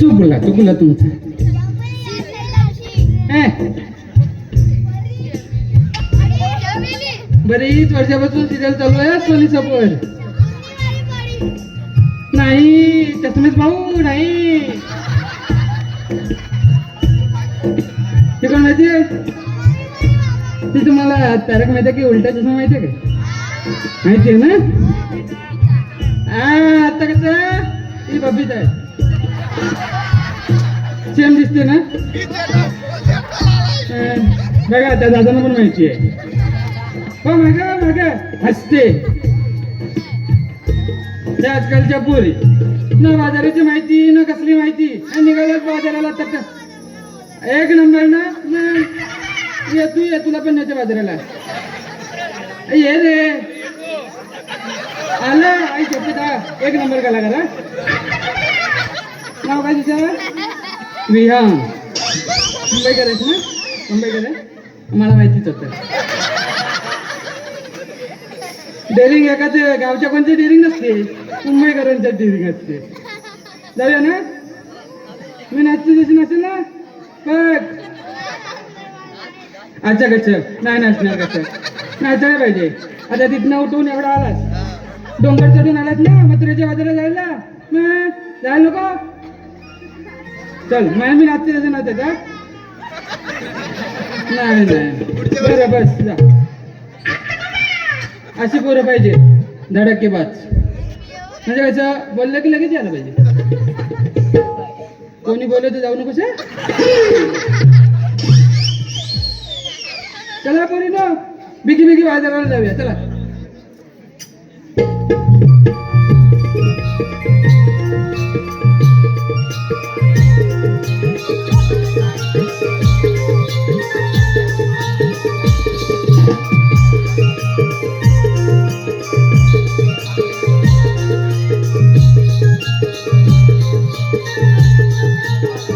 चुकला चुकला तुमचं. ए, बरीच वर्षापासून सिरियल चालू आहे सोनी सपोर नाही चष्मेश भाऊ नाही. ते कोण माहितीये ते तुम्हाला तारक माहिती की उलटा चष्मा माहितीये का? माहितीये ना? हा आता कसं? ही बबीत आहे. सेम दिसते ना? बघा त्या दादांना पण माहिती आहे. हो माग माग. हसते. त्या आजकालच्या पोरी. न बाजाराची माहिती न कसली माहिती. न निघाल्याच बाजाराला तर एक नंबर ना? ये तू ये तुला पण नेते बाजाराला. ये रे. आलं. आई का एक नंबर कला करा नाव काय तुझं? विहान मुंबईकर आहेत ना? मुंबईकर आहे मला माहितीच होतं. डेअरिंग एकाच गावच्या कोणती डेअरिंग नसते. मुंबईकरांच्या डेअरिंग असते. जाऊया ना? मी नाचते तशी नसेल ना? बघ. अच्छा कच्छ नाही नाचणार कच्छ नाचायला पाहिजे. आता तिथनं उठून एवढा आलास. डोंगर चढून आलास ना? मथुरेच्या बाजूला जायला? मग? जायला नको? चल मग मी नाचते तसं नाचत हा? नाही नाही. बरं बस जा. अशी पोरं पाहिजे धडके बाज. म्हणजे कसं बोललं की लगेच यायला पाहिजे. कोणी बोललं तर जाऊ नकोस हं? चला पोरी ना. बिगी बिगी बाजाराला जाऊया चला. Thank Thank you.